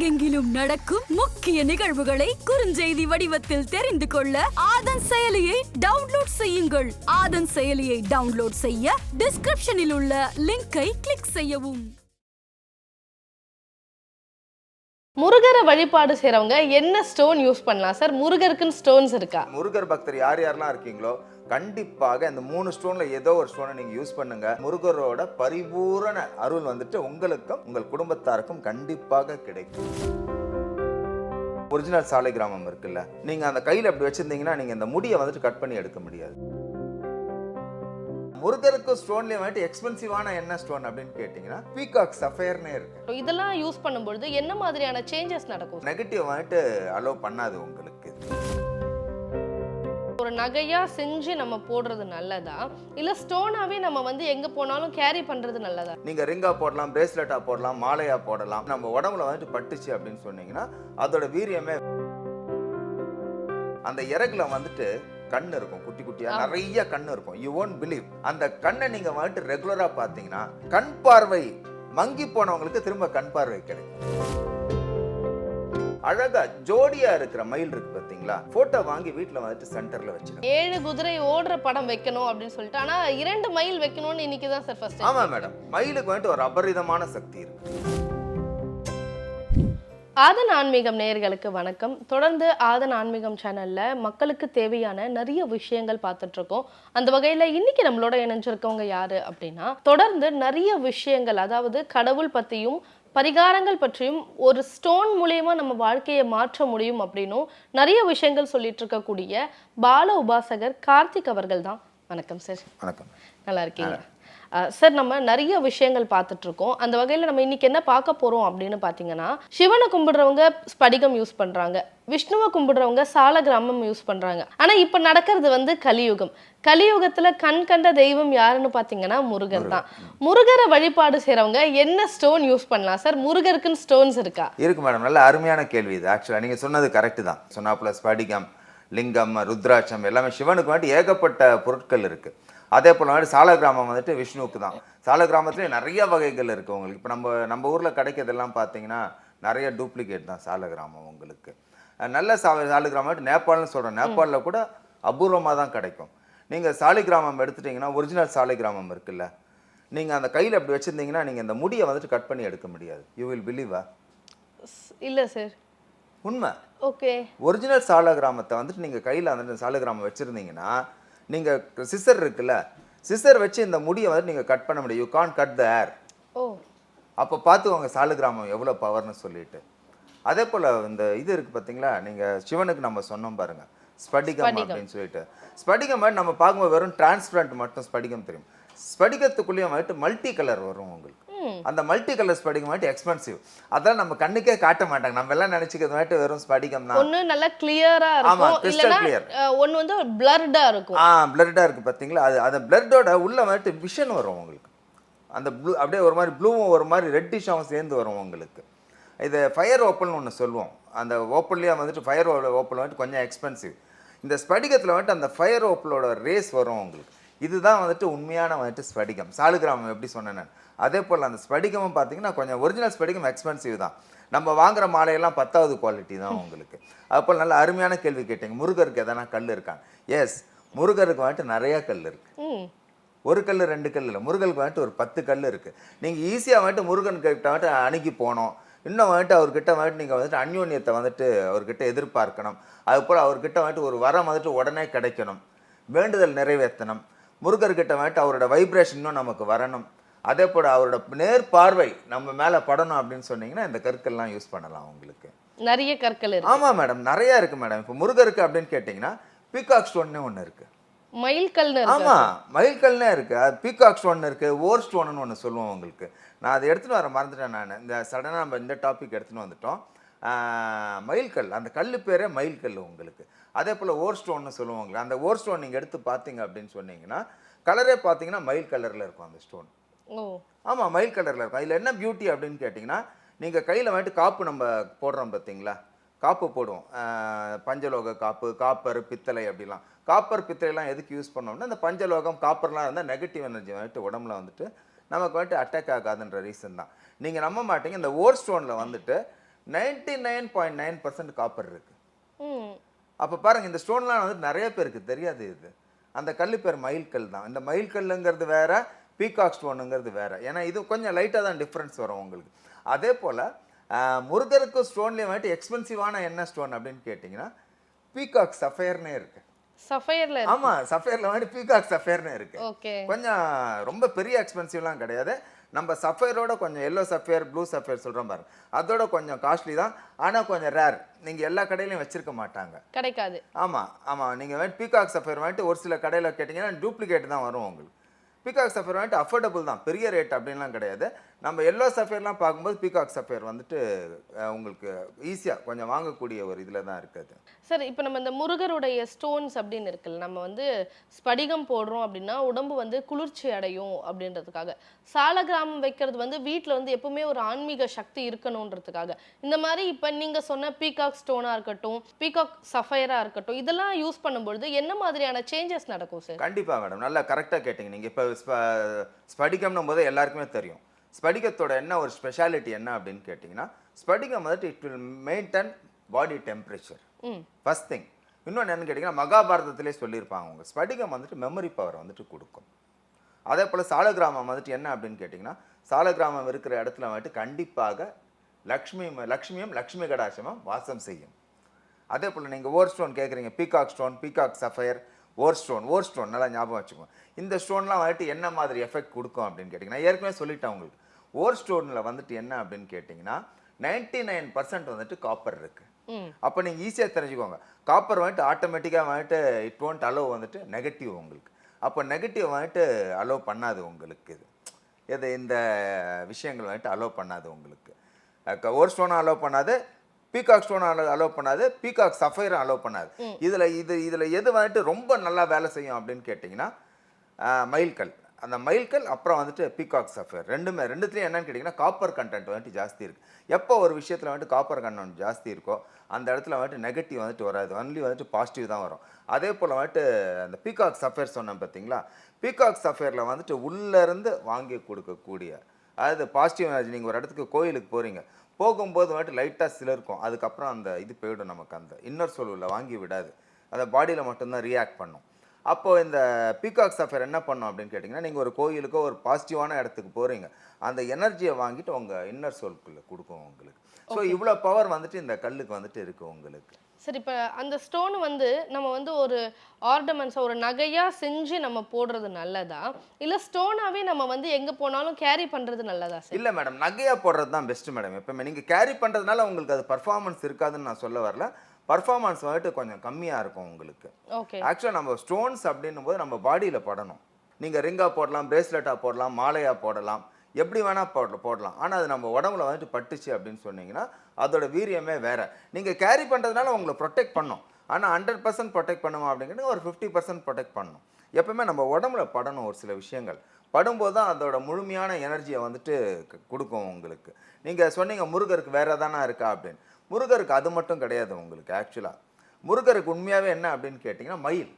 உலகெங்கிலும் நடக்கும் முக்கிய நிகழ்வுகளை குறுஞ்செய்தி வடிவத்தில் தெரிந்து கொள்ள ஆதன் செயலியை டவுன்லோட் செய்யுங்கள். ஆதன் செயலியை டவுன்லோட் செய்ய டிஸ்கிரிப்ஷனில் உள்ள லிங்கை கிளிக் செய்யவும். முருகரை வழிபாடு செய்றவங்க என்ன ஸ்டோன் யூஸ் பண்ணலாம்? சார் முருகருக்குன்னு ஸ்டோன்ஸ் இருக்கா? முருகர் பக்தர் யார் யாரெல்லாம் இருக்கீங்களோ கண்டிப்பாக இந்த மூணு ஸ்டோன்ல ஏதோ ஒரு ஸ்டோனை நீங்க யூஸ் பண்ணுங்க. முருகரோட பரிபூரண அருள் வந்துட்டு உங்களுக்கும் உங்கள் குடும்பத்தாருக்கும் கண்டிப்பாக கிடைக்கும். ஒரிஜினல் சாலை கிராமம் இருக்குல்ல நீங்க அந்த கையில அப்படி வச்சிருந்தீங்கன்னா நீங்க இந்த முடியை வந்துட்டு கட் பண்ணி எடுக்க முடியாது. முருகருக்கு ஸ்டோன்லயே வந்துட்டு எக்ஸ்பென்சிவான என்ன ஸ்டோன் அப்படின்னு கேட்டீங்கன்னா பீகாக் சஃபயர்னே இருக்கு. இதெல்லாம் யூஸ் பண்ணும்பொழுது என்ன மாதிரியான சேஞ்சஸ் நடக்கும்? நெகட்டிவ் வந்துட்டு அலோவ் பண்ணாது உங்களுக்கு. ஒரு நகையா செஞ்சு நம்ம போடுறது நல்லதா? இல்ல ஸ்டோனாவே நம்ம வந்து எங்க போனாலும் கேரி பண்றது நல்லதா? நீங்க ரிங்கா போடலாம் பிரேஸ்லெட்டா போடலாம் மாலையா போடலாம். நம்ம உடம்புல வந்துட்டு பட்டுச்சு அப்படின்னு சொன்னீங்கன்னா அதோட வீரியமே அந்த இறகுல வந்துட்டு கண் இருக்கும் குட்டி குட்டியா. நிறைய கண் இருக்கும். யூ ஒன்ட் பிலீவ் அந்த கண்ணை நீங்க வந்துட்டு ரெகுலரா பாத்தீங்கன்னா கண் பார்வை மங்கி போனவங்களுக்கு திரும்ப கண் பார்வை கிடைக்கும். அழகா ஜோடியா இருக்கிற மயில் இருக்கு பாத்தீங்களா? போட்டோ வாங்கி வீட்ல வந்துட்டு சென்டர்ல வச்சுக்கணும். ஏழு குதிரை ஓடுற படம் வைக்கணும் அப்படின்னு சொல்லிட்டு ஆனா இரண்டு மைல் வைக்கணும்னு இன்னைக்கு தான் சார் ஃபர்ஸ்ட் ஆமா மேடம் மயிலுக்கு வந்துட்டு ஒரு அபரிதமான சக்தி இருக்கு. ஆதன் ஆன்மீகம் நேயர்களுக்கு வணக்கம். தொடர்ந்து ஆதன் ஆன்மீகம் சேனல்ல மக்களுக்கு தேவையான நிறைய விஷயங்கள் பார்த்துட்டு இருக்கோம். அந்த வகையில இன்னைக்கு நம்மளோட இணைஞ்சிருக்கவங்க யாரு அப்படின்னா தொடர்ந்து நிறைய விஷயங்கள் அதாவது கடவுள் பத்தியும் பரிகாரங்கள் பற்றியும் ஒரு ஸ்டோன் மூலியமா நம்ம வாழ்க்கையை மாற்ற முடியும் அப்படின்னும் நிறைய விஷயங்கள் சொல்லிட்டு இருக்கக்கூடிய பால உபாசகர் கார்த்திக் அவர்கள் தான் வணக்கம் சார். வணக்கம். நல்லா இருக்கீங்க சார் நம்ம நிறைய விஷயங்கள் பார்த்துட்டு இருக்கோம் அந்த வகையில் நம்ம இன்னைக்கு என்ன பார்க்க போறோம் அப்படின்னு பார்த்தீங்கன்னா சிவனை கும்பிடுறவங்க ஸ்படிகம் யூஸ் பண்றாங்க. விஷ்ணுவை கும்பிடுறவங்க சால கிராமம் யூஸ் பண்றாங்க. ஆனா இப்ப நடக்கிறது வந்து கலியுகம். கலியுகத்துல கண் கண்ட தெய்வம் யாருன்னு பார்த்தீங்கன்னா முருகர் தான். முருகரை. வழிபாடு செய்றவங்க என்ன ஸ்டோன் யூஸ் பண்ணலாம்? சார் முருகருக்குன்னு ஸ்டோன்ஸ் இருக்கா? இருக்கு மேடம் நல்ல அருமையான கேள்வி இது. ஆக்சுவலாக நீங்கள் சொன்னது கரெக்டு தான். சொன்னாப்புல ஸ்படிகம் லிங்கம் ருத்ராட்சம் எல்லாமே சிவனுக்கு வந்துட்டு ஏகப்பட்ட பொருட்கள் இருக்கு. அதே போல் வந்துட்டு சாலகிராமம் வந்துட்டு விஷ்ணுவுக்கு தான். சாலகிராமத்துலேயே நிறைய வகைகள் இருக்குது உங்களுக்கு. இப்போ நம்ம நம்ம ஊரில் கிடைக்கிறதெல்லாம் பார்த்தீங்கன்னா நிறைய டூப்ளிகேட் தான் சாலகிராமம் உங்களுக்கு. அஹ் நல்ல சா சாலிகிராமம் வந்துட்டு நேபாள்னு சொல்கிறோம் நேபாளில் கூட அபூர்வமாக தான் கிடைக்கும். நீங்கள் சாலிகிராமம் எடுத்துட்டிங்கன்னா ஒரிஜினல் சாலிகிராமம் இருக்குல்ல. நீங்கள் அந்த கையில் அப்படி வச்சுருந்தீங்கன்னா நீங்கள் இந்த முடியை வந்துட்டு கட் பண்ணி எடுக்க முடியாது. யூ வில் பிலீவா இல்ல சார் உண்மை. ஓகே ஒரிஜினல் சாலகிராமத்தை வந்துட்டு நீங்கள் கையில் அந்த சாலகிராமம் வச்சுருந்தீங்கன்னா நீங்கள் சிசர் இருக்குல்ல? சிசர் வச்சு இந்த முடியை வந்துட்டு நீங்கள் கட் பண்ண முடியும். You can cut the air ஓ. அப்போ பார்த்துக்கோங்க சாலகிராமம் எவ்வளோ பவர்னு சொல்லிட்டு. அதே போல் இந்த இது இருக்குது பார்த்தீங்களா நீங்கள் சிவனுக்கு நம்ம சொன்னோம் பாருங்க. ஸ்படிகம். அப்படின்னு சொல்லிட்டு. ஸ்படிகம் நம்ம பார்க்கும்போது வெறும் டிரான்ஸ்பரண்ட் மட்டும் ஸ்படிகம் தெரியும். ஸ்படிகத்துக்குள்ளேயும் வந்துட்டு மல்டி கலர் வரும் உங்களுக்கு. அந்த மல்டி கலர் ஸ்படிகம் வந்துட்டு எக்ஸ்பென்சிவ் அதான் நம்ம கண்ணுக்கே காட்ட மாட்டாங்க. நம்ம எல்லாம் நினச்சிக்கிறது வந்துட்டு வெறும் ஸ்படிகம் தான். நல்லா கிளியரா ஆமா, clear. அஹ், ஒண்ணு வந்து பிளர்டா இருக்கும். ஆ பிளர்டாக இருக்குது பார்த்தீங்களா அது அந்த பிளட்டோட உள்ள வந்துட்டு விஷன் வரும் உங்களுக்கு. அந்த ப்ளூ அப்படியே ஒரு மாதிரி ப்ளூவும் ஒரு மாதிரி ரெட்டிஷாவும் சேர்ந்து வரும் உங்களுக்கு. இது ஃபயர் ஓப்பல்னு ஒன்று சொல்லுவோம். அந்த ஓப்பன்லேயே வந்துட்டு ஃபயர் ஓப்பல் வந்துட்டு கொஞ்சம் எக்ஸ்பென்சிவ் இந்த ஸ்படிகத்தில் வந்துட்டு அந்த ஃபயர் ஓப்பலோட ரேஸ் வரும் உங்களுக்கு. இதுதான் வந்துட்டு உண்மையான வந்துட்டு ஸ்படிகம். சாலுகிராமம் எப்படி சொன்னேன். அதே போல் அந்த ஸ்படிகமும் பார்த்தீங்கன்னா கொஞ்சம் ஒரிஜினல் ஸ்படிகம் எக்ஸ்பென்சிவ் தான். நம்ம வாங்குற மாலையெல்லாம் பத்தாவது குவாலிட்டி தான் உங்களுக்கு. அதுபோல் நல்ல அருமையான கேள்வி கேட்டீங்க. முருகருக்கு எதனா கல் இருக்காங்க எஸ் முருகருக்கு வந்துட்டு நிறைய கல் இருக்கு. ம். ஒரு கல் ரெண்டு கல் இல்லை. முருகனுக்கு வந்துட்டு ஒரு பத்து கல் இருக்குது நீங்கள் ஈஸியாக வந்துட்டு முருகன் கிட்ட வந்துட்டு அணுகி போகணும். இன்னும் வந்துட்டு அவர்கிட்ட வந்துட்டு நீங்கள் வந்துட்டு அந்யோன்யத்தை வந்துட்டு அவர்கிட்ட எதிர்பார்க்கணும். அதுபோல் அவர்கிட்ட வந்துட்டு ஒரு வரம் வந்துட்டு உடனே கிடைக்கணும். வேண்டுதல் நிறைவேற்றணும். முருகர்கிட்ட வந்துட்டு அவரோட வைப்ரேஷன் இன்னும் நமக்கு வரணும். அதே போல் அவரோட நேர் பார்வை நம்ம மேலே படணும் அப்படின்னு சொன்னீங்கன்னா இந்த கற்கள்லாம் யூஸ் பண்ணலாம் உங்களுக்கு. நிறைய கற்கள் இருக்கு. ஆமாம் மேடம் நிறையா இருக்குது மேடம் இப்போ முருகருக்கு அப்படின்னு கேட்டிங்கன்னா பீகாக் ஸ்டோன்னே ஒன்று இருக்குது மயில் கல்னு இருக்கு. ஆமா மயில்கல்னே இருக்கு. அது பீகாக் ஸ்டோன் இருக்கு ஓர் ஸ்டோன்னு ஒன்று சொல்லுவோம் உங்களுக்கு. நான் அதை எடுத்துன்னு வர மறந்துட்டேன் நான். இந்த சடனாக நம்ம இந்த டாபிக் எடுத்துன்னு வந்துட்டோம். மயில்கல். அந்த கல் பேரே மயில்கல் உங்களுக்கு. அதே போல் ஓர் ஸ்டோன்னு சொல்லுவோம் உங்களுக்கு அந்த ஓர் ஸ்டோன் நீங்கள் எடுத்து பார்த்தீங்க அப்படின்னு சொன்னீங்கன்னா கலரே பார்த்தீங்கன்னா மயில் கலரில் இருக்கும் அந்த ஸ்டோன் ஓ. ஆமாம் மயில் கலரில் இருக்கும். அதில் என்ன பியூட்டி அப்படின்னு கேட்டிங்கன்னா நீங்கள் கையில் வந்துட்டு காப்பு நம்ம போடுறோம் பார்த்தீங்களா? காப்பு போடுவோம். பஞ்சலோக காப்பு காப்பர் பித்தளை அப்படிலாம். காப்பர் பித்தளைலாம் எதுக்கு யூஸ் பண்ணோம்னா இந்த பஞ்சலோகம் காப்பர்லாம் இருந்தால் நெகட்டிவ் எனர்ஜி வந்துட்டு உடம்புல வந்துட்டு நமக்கு வந்துட்டு அட்டாக் ஆகாதுன்ற ரீசன் தான். நீங்கள் நம்ப மாட்டீங்க இந்த ஓர் ஸ்டோனில் வந்துட்டு ninety nine point nine percent copper இருக்கு. ம். அப்போ பாருங்க இந்த ஸ்டோன்லாம் வந்து நிறைய பேருக்கு தெரியாது இது. அந்த கல் பேர் மயில்கல் தான். இந்த மயில்கல்லுங்கிறது வேற பீகாக் ஸ்டோனுங்கிறது வேற. ஏன்னா இது கொஞ்சம் லைட்டாக தான் டிஃப்ரென்ஸ் வரும் உங்களுக்கு. அதே போல் முருகருக்கு ஸ்டோன்லேயும் வந்துட்டு எக்ஸ்பென்சிவான என்ன ஸ்டோன் அப்படின்னு கேட்டிங்கன்னா பீகாக் சஃபயர்னே இருக்கு. சஃபயர்ல ஆமா சஃபயர்ல வந்துட்டு பீகாக் சஃபயர்னு இருக்கு. கொஞ்சம் ரொம்ப பெரிய எக்ஸ்பென்சிவ்லாம் கிடையாது. நம்ம சஃபயரோட கொஞ்சம் எல்லோ சஃபயர் ப்ளூ சஃபயர் சொல்கிறோம் பாருங்க அதோட கொஞ்சம் காஸ்ட்லி தான். ஆனால் கொஞ்சம் ரேர் நீங்கள் எல்லா கடையிலையும் வச்சிருக்க மாட்டாங்க. கிடைக்காது. ஆமாம் ஆமாம் நீங்கள் வந்துட்டு பீகாக் சஃபயர் வந்துட்டு ஒரு சில கடையில் கேட்டிங்கன்னா டூப்ளிகேட் தான் வரும் உங்களுக்கு. பீகாக் சஃபயர் வந்துட்டு அஃபோர்டபுள் தான். பெரிய ரேட் அப்படின்லாம் கிடையாது. நம்ம எல்லோ சஃபயர்லாம் பார்க்கும்போது பீகாக் சஃபயர் வந்துட்டு உங்களுக்கு ஈஸியாக கொஞ்சம் வாங்கக்கூடிய ஒரு இதில் தான் இருக்குது சார் இப்போ நம்ம இந்த முருகருடைய ஸ்டோன்ஸ் அப்படின்னு இருக்குல்ல நம்ம வந்து ஸ்படிகம் போடுறோம் அப்படின்னா உடம்பு வந்து குளிர்ச்சி அடையும் அப்படின்றதுக்காக. சாலகிராமம் வைக்கிறது வந்து வீட்டில் வந்து எப்பவுமே ஒரு ஆன்மீக சக்தி இருக்கணுன்றதுக்காக இந்த மாதிரி இப்போ நீங்கள் சொன்ன பீகாக் ஸ்டோனாக இருக்கட்டும் பீகாக் சஃபயராக இருக்கட்டும் இதெல்லாம் யூஸ் பண்ணும்பொழுது என்ன மாதிரியான சேஞ்சஸ் நடக்கும் சார் கண்டிப்பாக மேடம் நல்லா கரெக்டாக கேட்டிங்க. நீங்கள் இப்போ ஸ்படிகம்னும் போது எல்லாருக்குமே தெரியும். ஸ்படிகத்தோட என்ன ஒரு ஸ்பெஷாலிட்டி என்ன அப்படின்னு கேட்டிங்கன்னா ஸ்படிகம் வந்துட்டு it will maintain body temperature ம். ஃபர்ஸ்ட் திங் இன்னொன்று என்னன்னு கேட்டிங்கன்னா மகாபாரதத்திலே சொல்லியிருப்பாங்க அவங்க. ஸ்படிகம் வந்துட்டு மெமரி பவர் வந்துட்டு கொடுக்கும். அதே போல் சாலகிராமம் வந்துட்டு என்ன அப்படின்னு கேட்டிங்கன்னா சாலகிராமம் இருக்கிற இடத்துல வந்துட்டு கண்டிப்பாக லக்ஷ்மி லக்ஷ்மியும் லக்ஷ்மி கடாட்சமும் வாசம் செய்யும். அதே போல் நீங்கள் ஓர் ஸ்டோன் கேட்குறீங்க பீகாக் ஸ்டோன் பீகாக் சஃபயர் ஓர் ஸ்டோன் ஓர் ஸ்டோன் நல்லா ஞாபகம் வச்சுக்கோங்க. இந்த ஸ்டோன்லாம் வந்துட்டு என்ன மாதிரி எஃபெக்ட் கொடுக்கும் அப்படின்னு கேட்டிங்கன்னா ஏற்கனவே சொல்லிட்டேன் உங்களுக்கு. ஓர் ஸ்டோனில் வந்துட்டு என்ன அப்படின்னு கேட்டிங்கன்னா நைன்டி நைன் பர்சன்ட் வந்துட்டு காப்பர் இருக்குது அப்போ நீங்கள் ஈஸியாக தெரிஞ்சுக்கோங்க. காப்பர் வந்துட்டு ஆட்டோமேட்டிக்காக வந்துட்டு இட் ஒன்ட் அலோவ் வந்துட்டு நெகட்டிவ் உங்களுக்கு. அப்போ நெகட்டிவ் வந்துட்டு அலோவ் பண்ணாது உங்களுக்கு இது. இது இந்த விஷயங்கள் வந்துட்டு அலோவ் பண்ணாது உங்களுக்கு. அஹ் ஒரு ஸ்டோனும் அலோவ் பண்ணாது பீகாக் ஸ்டோனும் அலோ அலோவ் பண்ணாது பீகாக் சஃபைரும் அலோவ் பண்ணாது. இதில் இது இதில் எது வந்துட்டு ரொம்ப நல்லா வேலை செய்யும் அப்படின்னு கேட்டிங்கன்னா மயில்கல் அந்த மயில்கல் அப்புறம் வந்துட்டு பீகாக் சஃபர் ரெண்டுமே ரெண்டுத்துலையும் என்னன்னு கேட்டிங்கன்னா காப்பர் கண்டென்ட் வந்துட்டு ஜாஸ்தி இருக்குது எப்போ ஒரு விஷயத்தில் வந்துட்டு காப்பர் கண்டென்ட் ஜாஸ்தி இருக்கோ அந்த இடத்துல வந்துட்டு நெகட்டிவ் வந்துட்டு வராது. ஒன்லி வந்துட்டு பாசிட்டிவ் தான் வரும். அதே போல் வந்துட்டு அந்த பீகாக் சஃபேர் சொன்னேன் பார்த்தீங்களா பீகாக் சஃபேரில் வந்துட்டு உள்ளேருந்து வாங்கி கொடுக்கக்கூடிய அதாவது பாசிட்டிவ் எனர்ஜி நீங்கள் ஒரு இடத்துக்கு கோயிலுக்கு போகிறீங்க போகும்போது வந்துட்டு லைட்டாக சிலருக்கும். அதுக்கப்புறம் அந்த இது போயிடும் நமக்கு அந்த இன்னர் சொல்லில் வாங்கி விடாது. அந்த பாடியில் மட்டும்தான் ரியாக்ட் பண்ணும். அப்போ இந்த பீகாக் சஃபர் என்ன பண்ணும் அப்படின்னு கேட்டிங்கன்னா நீங்கள் ஒரு கோயிலுக்கோ ஒரு பாசிட்டிவான இடத்துக்கு போகிறீங்க அந்த எனர்ஜியை வாங்கிட்டு உங்கள் இன்னர் சோல்குள்ளே கொடுக்கும் உங்களுக்கு. ஸோ இவ்வளோ பவர் வந்துட்டு இந்த கல்லுக்கு வந்துட்டு இருக்கு உங்களுக்கு. சரி இப்போ அந்த ஸ்டோன் வந்து நம்ம வந்து ஒரு ஆர்னமெண்ட்ஸை ஒரு நகையாக செஞ்சு நம்ம போடுறது நல்லதா? இல்லை ஸ்டோனாகவே நம்ம வந்து எங்கே போனாலும் கேரி பண்ணுறது நல்லதா சார் இல்லை மேடம் நகையாக போடுறது தான் பெஸ்ட்டு மேடம் எப்பவுமே. நீங்கள் கேரி பண்ணுறதுனால உங்களுக்கு அது பர்ஃபார்மன்ஸ் இருக்காதுன்னு நான் சொல்ல வரல. பர்ஃபார்மன்ஸ் வந்துட்டு கொஞ்சம் கம்மியாக இருக்கும் உங்களுக்கு. ஓகே ஆக்சுவலாக நம்ம ஸ்டோன்ஸ் அப்படின்னும் போது நம்ம பாடியில் படணும். நீங்கள் ரிங்காக போடலாம் பிரேஸ்லெட்டாக போடலாம் மாலையாக போடலாம் எப்படி வேணால் போட போடலாம். ஆனால் அது நம்ம உடம்புல வந்துட்டு பட்டுச்சு அப்படின்னு சொன்னீங்கன்னா அதோட வீரியமே வேற. நீங்கள் கேரி பண்ணுறதுனால உங்களை ப்ரொடெக்ட் பண்ணும். ஆனால் ஹண்ட்ரட் பர்சன்ட் ப்ரொடெக்ட் பண்ணுமா அப்படிங்கிறது ஒரு ஃபிஃப்டி பர்சன்ட் ப்ரொடெக்ட் பண்ணணும் எப்பவுமே நம்ம உடம்புல படணும் ஒரு சில விஷயங்கள். படும்போது தான் அதோட முழுமையான எனர்ஜியை வந்துட்டு கொடுக்கும் உங்களுக்கு. நீங்கள் சொன்னீங்க முருகருக்கு வேற தானே இருக்கா அப்படின்னு. முருகருக்கு அது மட்டும் கிடையாது உங்களுக்கு ஆக்சுவலாக முருகருக்கு உண்மையாகவே என்ன அப்படின்னு கேட்டிங்கன்னா மயில்.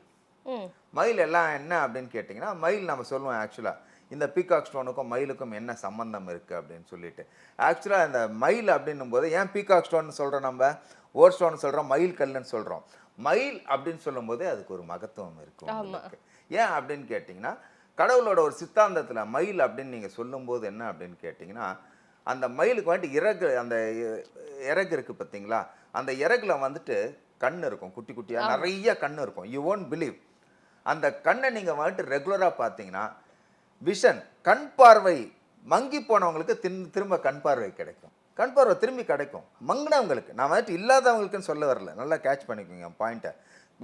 மயில் எல்லாம் என்ன அப்படின்னு கேட்டிங்கன்னா மயில் நம்ம சொல்லுவோம் ஆக்சுவலாக இந்த பீகாக் ஸ்டோனுக்கும் மயிலுக்கும் என்ன சம்பந்தம் இருக்குது அப்படின்னு சொல்லிட்டு. ஆக்சுவலாக இந்த மயில் அப்படின்னும் போது ஏன் பீகாக் ஸ்டோன் சொல்கிறோம் நம்ம? ஓர் ஸ்டோன் சொல்கிறோம் மயில் கல்லுன்னு சொல்கிறோம் மயில் அப்படின்னு சொல்லும்போதே அதுக்கு ஒரு மகத்துவம் இருக்கும் உங்களுக்கு. ஏன் அப்படின்னு கேட்டிங்கன்னா கடவுளோட ஒரு சித்தாந்தத்தில் மயில் அப்படின்னு நீங்கள் சொல்லும்போது என்ன அப்படின்னு கேட்டிங்கன்னா அந்த மயிலுக்கு வந்துட்டு இறகு அந்த இறகு இருக்குது பார்த்தீங்களா? அந்த இறகுல வந்துட்டு கண் இருக்கும் குட்டி குட்டியாக நிறைய கண் இருக்கும். யூ won't பிலீவ் அந்த கண்ணை நீங்கள் வந்துட்டு ரெகுலராக பார்த்தீங்கன்னா விஷன் கண் பார்வை மங்கி போனவங்களுக்கு தின் திரும்ப கண் பார்வை கிடைக்கும். கண் பார்வை திரும்பி கிடைக்கும். மங்கினவங்களுக்கு. நான் வந்துட்டு இல்லாதவங்களுக்குன்னு சொல்ல வரல. நல்லா கேட்ச் பண்ணிக்கோங்க பாயிண்ட்டை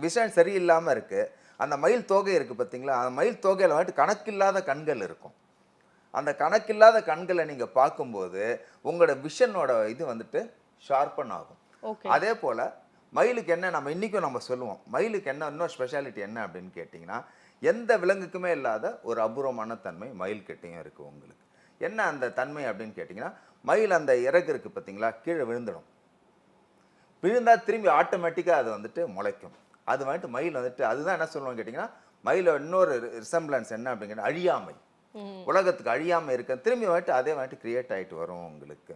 விஷன் சரியில்லாமல் இருக்குது அந்த மயில் தோகை இருக்குது பார்த்தீங்களா? அந்த மயில் தொகையில் வந்துட்டு கணக்கில்லாத கண்கள் இருக்கும். அந்த கணக்கில்லாத கண்களை நீங்கள் பார்க்கும்போது உங்களோட விஷனோட இது வந்துட்டு ஷார்ப்பன் ஆகும். ஓகே அதே போல் மயிலுக்கு என்ன நம்ம இன்றைக்கும் நம்ம சொல்லுவோம் மயிலுக்கு என்ன இன்னும் ஸ்பெஷாலிட்டி என்ன அப்படின்னு கேட்டிங்கன்னா எந்த விலங்குக்குமே இல்லாத ஒரு அபூர்வமான தன்மை மயில்கிட்டையும் இருக்குது உங்களுக்கு. என்ன அந்த தன்மை அப்படின்னு கேட்டிங்கன்னா மயில் அந்த இறகு இருக்குது பார்த்தீங்களா கீழே விழுந்துடும். விழுந்தா திரும்பி ஆட்டோமேட்டிக்காக அது வந்துட்டு முளைக்கும். அது வந்துட்டு மயில் வந்துட்டு அதுதான் என்ன சொல்லுவோம் கேட்டிங்கன்னா மயிலோட இன்னொரு ரிசம்பிளன்ஸ் என்ன அப்படிங்கிற அழியாமை. ம் உலகத்துக்கு அழியாமல் இருக்க திரும்பி வந்துட்டு அதே வந்துட்டு கிரியேட் ஆகிட்டு வரும் உங்களுக்கு.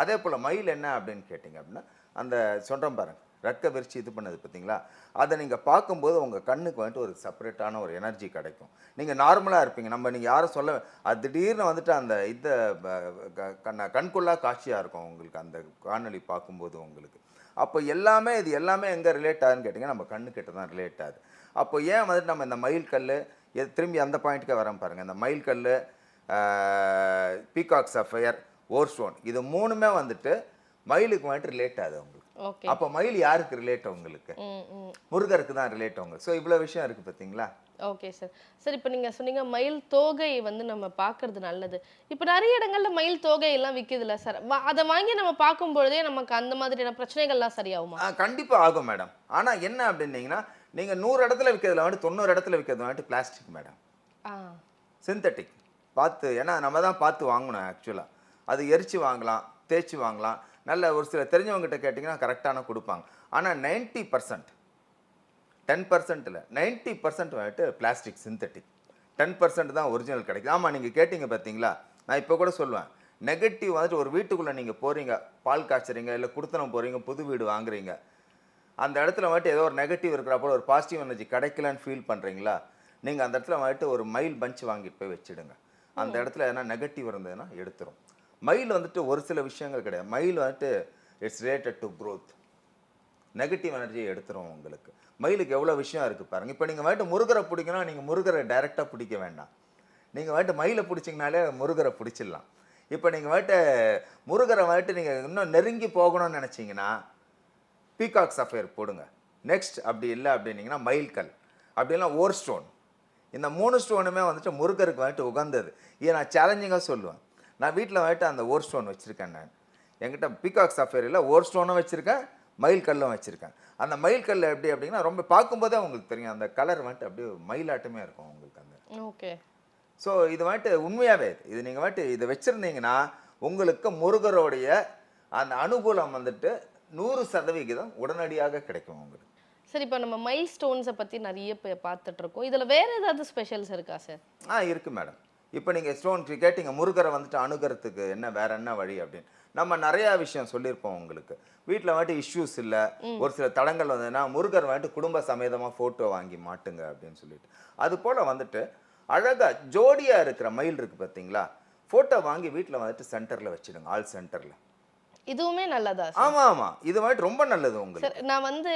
அதே போல் மயில் என்ன அப்படின்னு கேட்டிங்க அப்படின்னா அந்த சொல்கிறேன் பாருங்க ரக்க விரிச்சு இது பண்ணது பார்த்தீங்களா? அதை நீங்கள் பார்க்கும்போது உங்கள் கண்ணுக்கு வந்துட்டு ஒரு செப்பரேட்டான ஒரு எனர்ஜி கிடைக்கும். நீங்கள் நார்மலாக இருப்பீங்க. நம்ம நீங்கள் யாரும் சொல்ல அது திடீர்னு வந்துட்டு அந்த இதை கண்ண கண்கொள்ளாக காட்சியாக இருக்கும் உங்களுக்கு அந்த காணொலி பார்க்கும்போது உங்களுக்கு. அப்போ எல்லாமே இது எல்லாமே எங்கே ரிலேட் ஆகுதுன்னு கேட்டிங்கன்னா நம்ம கண்ணுக்கிட்ட தான் ரிலேட் ஆகுது. அப்போ ஏன் வந்துட்டு நம்ம இந்த மயில் கல் திரும்பி அந்த பாயிண்ட்டுக்கே வரேன் பாருங்கள் இந்த மயில் கல் பீகாக் சஃபயர் ஓர் ஸ்டோன் இது மூணுமே வந்துட்டு மயிலுக்கு வந்துட்டு ரிலேட் ஆகுது உங்களுக்கு ஓகே. அப்போ மயில் யாருக்கு ரிலேட் உங்களுக்கு முருகருக்கு தான் ரிலேட் உங்களுக்கு ஸோ இவ்வளோ விஷயம் இருக்குது பார்த்தீங்களா? Okay sir. சார் இப்போ நீங்கள் சொன்னீங்க மயில் தோகை வந்து நம்ம பார்க்கறது நல்லது. இப்போ நிறைய இடங்கள்ல மயில் தோகை எல்லாம் விற்கிதுல்ல சார் அதை வாங்கி நம்ம பார்க்கும் பொழுதே நமக்கு அந்த மாதிரியான பிரச்சனைகள்லாம் சரியாகுமா? கண்டிப்பாக ஆகும் மேடம். ஆனால் என்ன அப்படின்னீங்கன்னா நீங்கள் நூறு இடத்துல விற்கிறதுல வந்துட்டு தொண்ணூறு இடத்துல விற்கிறது வந்துட்டு பிளாஸ்டிக் மேடம் ஆ. சிந்தட்டிக் பார்த்து ஏன்னா நம்ம தான் பார்த்து வாங்கணும் ஆக்சுவலாக அது எரிச்சு வாங்கலாம் தேய்ச்சி வாங்கலாம். நல்ல ஒரு சில தெரிஞ்சவங்ககிட்ட கேட்டிங்கன்னா கரெக்டான கொடுப்பாங்க. ஆனால் நைன்ட்டி பர்சன்ட் டென் பர்சன்ட் இல்லை நைன்ட்டி பர்சன்ட் வந்துட்டு பிளாஸ்டிக் சிந்தட்டிக் டென் பர்சன்ட் தான் ஒரிஜினல் கிடைக்குது. ஆமாம் நீங்கள் கேட்டிங்க பார்த்தீங்களா நான் இப்போ கூட சொல்லுவேன். நெகட்டிவ் வந்துட்டு ஒரு வீட்டுக்குள்ளே நீங்கள் போகிறீங்க பால் காய்ச்சறீங்க இல்லை குடுத்தனம் போகிறீங்க புது வீடு வாங்குறீங்க. அந்த இடத்துல வந்துட்டு ஏதோ ஒரு நெகட்டிவ் இருக்கிறப்போ ஒரு பாசிட்டிவ் எனர்ஜி கிடைக்கலன்னு ஃபீல் பண்ணுறீங்களா நீங்கள் அந்த இடத்துல வந்துட்டு ஒரு மயில் பஞ்ச் வாங்கிட்டு போய் வச்சிடுங்க. அந்த இடத்துல எதனா நெகட்டிவ் இருந்ததுன்னா எடுத்துரும். மயில் வந்துட்டு ஒரு சில விஷயங்கள் கிடையாது. மயில் வந்துட்டு it's related to growth. Negative எனர்ஜியை எடுத்துரும் உங்களுக்கு. மயிலுக்கு எவ்வளோ விஷயம் இருக்குது பாருங்க. இப்போ நீங்கள் வந்துட்டு முருகரை பிடிக்கணும் நீங்கள் முருகரை டைரெக்டாக பிடிக்க வேண்டாம். நீங்கள் வந்துட்டு மயிலை பிடிச்சிங்கனாலே முருகரை பிடிச்சிடலாம். இப்போ நீங்கள் வந்துட்டு முருகரை வந்துட்டு நீங்கள் இன்னும் நெருங்கி போகணும்னு நினச்சிங்கன்னா பீகாக் சஃபயர் போடுங்க. நெக்ஸ்ட் அப்படி இல்லை அப்படின்னீங்கன்னா மயில்கல் அப்படிலாம் ஓர் ஸ்டோன் இந்த மூணு ஸ்டோனுமே வந்துட்டு முருகருக்கு வந்துட்டு உகந்தது. இதை நான் சேலஞ்சிங்காக சொல்லுவேன். நான் வீட்டில் வந்துட்டு அந்த ஓர் ஸ்டோன் வச்சுருக்கேன் நான். என்கிட்ட பீகாக் சஃபேரியில் ஓர் ஸ்டோனும் வச்சுருக்கேன் மயில் கல்லும் வச்சுருக்கேன். அந்த மயில் கல் எப்படி அப்படின்னா ரொம்ப பார்க்கும்போதே உங்களுக்கு தெரியும். அந்த கலர் வந்துட்டு அப்படியே மயிலாட்டமே இருக்கும் உங்களுக்கு அந்த ஓகே ஸோ இது வந்துட்டு உண்மையாகவே இது. இது நீங்கள் வந்துட்டு இதை வச்சுருந்தீங்கன்னா உங்களுக்கு முருகருடைய அந்த அனுகூலம் வந்துட்டு நூறு சதவிகிதம் உடனடியாக கிடைக்கும் உங்களுக்கு. சரி இப்போ நம்ம மைல் ஸ்டோன்ஸை பற்றி நிறைய பே- பார்த்துட்டு இருக்கோம் இதில் வேற ஏதாவது ஸ்பெஷல்ஸ் இருக்கா சார்? ஆ இருக்கு மேடம் இப்போ நீங்கள் ஸ்டோன் கேட்டிங்க முருகரை வந்துட்டு அணுகிறதுக்கு என்ன வேற என்ன வழி அப்படின்னு. நம்ம நிறையா விஷயம் சொல்லியிருப்போம் உங்களுக்கு. வீட்டில் வந்துட்டு இஷ்யூஸ் இல்லை. ஒரு சில தடங்கள் வந்ததுன்னா முருகர் வந்துட்டு குடும்ப சமேதமாக ஃபோட்டோ வாங்கி மாட்டுங்க அப்படின்னு சொல்லிட்டு. அது போல் வந்துட்டு அழகாக ஜோடியாக இருக்கிற மயில் இருக்குது பார்த்தீங்களா ஃபோட்டோ வாங்கி வீட்டில் வந்துட்டு சென்டரில் வச்சிடுங்க ஆல் சென்டரில் இதுவுமே நல்லதா சார்? ஆமாம் ஆமாம் இது வந்துட்டு ரொம்ப நல்லது உங்களுக்கு. நான் வந்து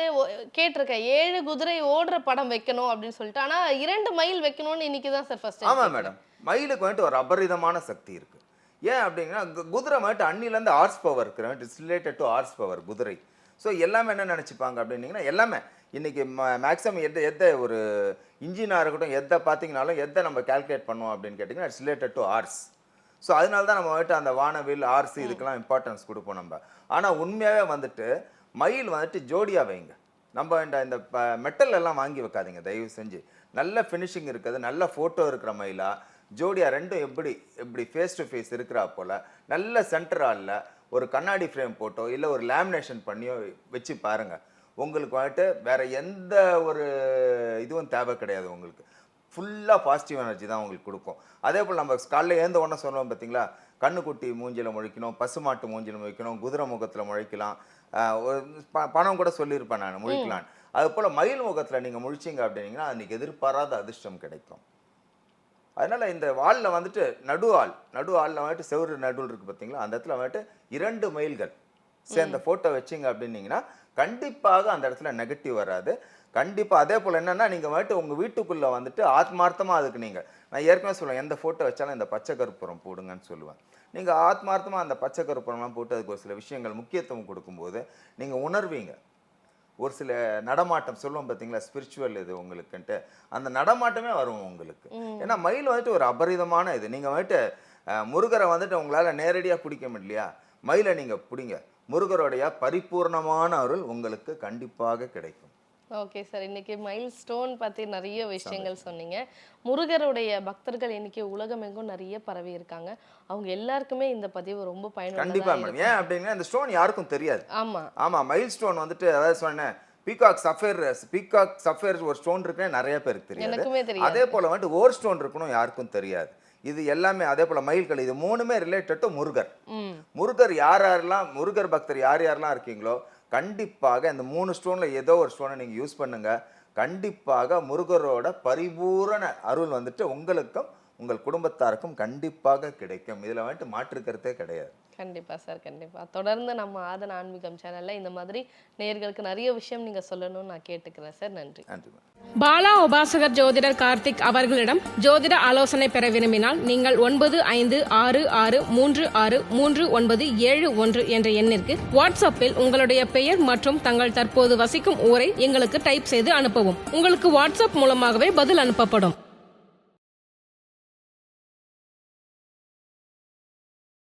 கேட்டிருக்கேன். ஏழு குதிரை ஓடுற படம் வைக்கணும் அப்படின்னு சொல்லிட்டு. ஆனா இரண்டு மைல் வைக்கணும்னு இன்னைக்கு தான் சார் ஃபர்ஸ்ட் ஆமாம் மேடம். மயிலுக்கு வந்துட்டு ஒரு அபரிதமான சக்தி இருக்கு. ஏன் அப்படின்னா கு- குதிரை வந்துட்டு அன்னிலேருந்து ஹார்ஸ் பவர் இருக்கு. It's related to horse power குதிரை. ஸோ எல்லாமே என்ன நினச்சிப்பாங்க அப்படின்னீங்கன்னா எல்லாமே. இன்னைக்கு மேக்ஸிமம் எந்த எந்த ஒரு இன்ஜினாக இருக்கட்டும் எதை பார்த்தீங்கனாலும் எதை நம்ம கால்குலேட் பண்ணுவோம் அப்படின்னு கேட்டிங்கன்னா it's related to horse so அதனால தான் நம்ம வந்துட்டு அந்த வானவில் ஆர்சி இதுக்கெல்லாம் இம்பார்ட்டன்ஸ் கொடுப்போம் நம்ம. ஆனால் உண்மையாகவே வந்துட்டு மயில் வந்துட்டு ஜோடியாக வைங்க. நம்ம இந்த இந்த மெட்டல் எல்லாம் வாங்கி வைக்காதீங்க தயவு செஞ்சு. நல்ல ஃபினிஷிங் இருக்குது நல்ல ஃபோட்டோ இருக்கிற மயிலா ஜோடியா ரெண்டும் எப்படி எப்படி ஃபேஸ் டு ஃபேஸ் இருக்கிறா போல் நல்ல சென்டர் ஆளில் ஒரு கண்ணாடி ஃப்ரேம் போட்டோ இல்லை ஒரு லேமினேஷன் பண்ணியோ வச்சு பாருங்க. உங்களுக்கு வந்துட்டு வேற எந்த ஒரு இதுவும் தேவை கிடையாது உங்களுக்கு. ஃபுல்லாக பாசிட்டிவ் எனர்ஜி தான் உங்களுக்கு கொடுக்கும். அதே போல் நம்ம காலைல ஏந்த உடனே சொன்னோம் பார்த்தீங்களா கண்ணுக்குட்டி மூஞ்சில முழிக்கணும் பசுமாட்டு மூஞ்சில முழிக்கணும் குதிரை முகத்தில் முழிக்கலாம். பணம் கூட சொல்லியிருப்பேன் நான் முழிக்கலாம் அது போல் மயில் முகத்தில் நீங்கள் முழிச்சிங்க அப்படின்னீங்கன்னா அன்றைக்கி எதிர்பாராத அதிர்ஷ்டம் கிடைக்கும். அதனால இந்த வாலில் வந்துட்டு நடு ஆள் நடு ஆளில் வந்துட்டு செவ்வறு நடுவில் இருக்கு பார்த்தீங்களா அந்த இடத்துல வந்துட்டு இரண்டு மைல்கள் சேர்ந்த ஃபோட்டோ வச்சிங்க அப்படின்னீங்கன்னா கண்டிப்பாக அந்த இடத்துல நெகட்டிவ் வராது. கண்டிப்பாக அதே போல் என்னன்னா நீங்கள் வந்துட்டு உங்கள் வீட்டுக்குள்ளே வந்துட்டு ஆத்மார்த்தமாக அதுக்கு நீங்கள் நான் ஏற்கனவே சொல்லுவேன் எந்த ஃபோட்டோ வச்சாலும் இந்த பச்சை கருப்புரம் போடுங்கன்னு சொல்லுவேன். நீங்கள் ஆத்மார்த்தமாக அந்த பச்சை கருப்புரம்லாம் போட்டு அதுக்கு ஒரு சில விஷயங்கள் முக்கியத்துவம் கொடுக்கும்போது நீங்கள் உணர்வீங்க. ஒரு சில நடமாட்டம் சொல்லுவோம் பார்த்தீங்களா ஸ்பிரிச்சுவல் இது உங்களுக்குன்ட்டு. அந்த நடமாட்டமே வரும் உங்களுக்கு. ஏன்னா மயில் வந்துட்டு ஒரு அபரிதமான இது. நீங்கள் வந்துட்டு முருகரை வந்துட்டு உங்களால் நேரடியாக பிடிக்க முடியலையா? மயிலை நீங்கள் பிடிங்க. முருகருடைய பரிபூர்ணமான அருள் உங்களுக்கு கண்டிப்பாக கிடைக்கும். ஓகே சார் இன்னைக்கு மைல் ஸ்டோன் பத்தி நிறைய விஷயங்கள் சொன்னீங்க. முருகருடைய பக்தர்கள் இன்னைக்கு உலகமெங்கும் நிறைய பரவி இருக்காங்க. அவங்க எல்லாருக்குமே இந்த பதிவு ரொம்ப கண்டிப்பாக பயனுள்ளதா மேடம் ஏன் அப்படின்னா இந்த ஸ்டோன் யாருக்கும் தெரியாது. ஆமா. ஆமாம் மைல் ஸ்டோன் வந்துட்டு அதாவது சொன்னேன் பீகாக் சஃபேர் பீகாக் சஃபேர் ஒரு ஸ்டோன் இருக்குன்னு நிறைய பேருக்கு தெரியாது. எனக்குமே தெரியாது. அதே போல் வந்துட்டு ஓர் ஸ்டோன் இருக்கணும் யாருக்கும் தெரியாது. இது எல்லாமே அதே போல் மயில்கள் இது மூணுமே ரிலேட்டட் டு முருகர். முருகர் யார் யாரெல்லாம் முருகர் பக்தர் யார் யாரெல்லாம் இருக்கீங்களோ கண்டிப்பாக இந்த மூணு ஸ்டோனில் ஏதோ ஒரு ஸ்டோனை நீங்கள் யூஸ் பண்ணுங்க. கண்டிப்பாக முருகரோட பரிபூரண அருள் வந்துட்டு உங்களுக்கும் உங்கள் குடும்பத்தாருக்கும் கண்டிப்பாக கிடைக்கும். இதில் வந்துட்டு மாற்று கருத்தே கிடையாது. கண்டிப்பா சார் கண்டிப்பா. தொடர்ந்து நம்ம ஆதன் ஆன்மீகம் சேனல்ல இந்த மாதிரி நேயர்களுக்கு நிறைய விஷயம் நீங்க சொல்லணும்னு நான் கேட்டுக்கிறேன் சார் நன்றி. பாலா உபாசகர் ஜோதிடர் கார்த்திக் அவர்களிடம் ஜோதிட ஆலோசனை பெற விரும்பினால் நீங்கள் ஒன்பது ஐந்து ஆறு ஆறு மூன்று ஆறு மூன்று ஒன்பது ஏழு ஒன்று என்ற எண்ணிற்கு வாட்ஸ்அப்பில் உங்களுடைய பெயர் மற்றும் தங்கள் தற்போது வசிக்கும் ஊரை எங்களுக்கு டைப் செய்து அனுப்பவும். உங்களுக்கு வாட்ஸ்அப் மூலமாகவே பதில் அனுப்பப்படும்.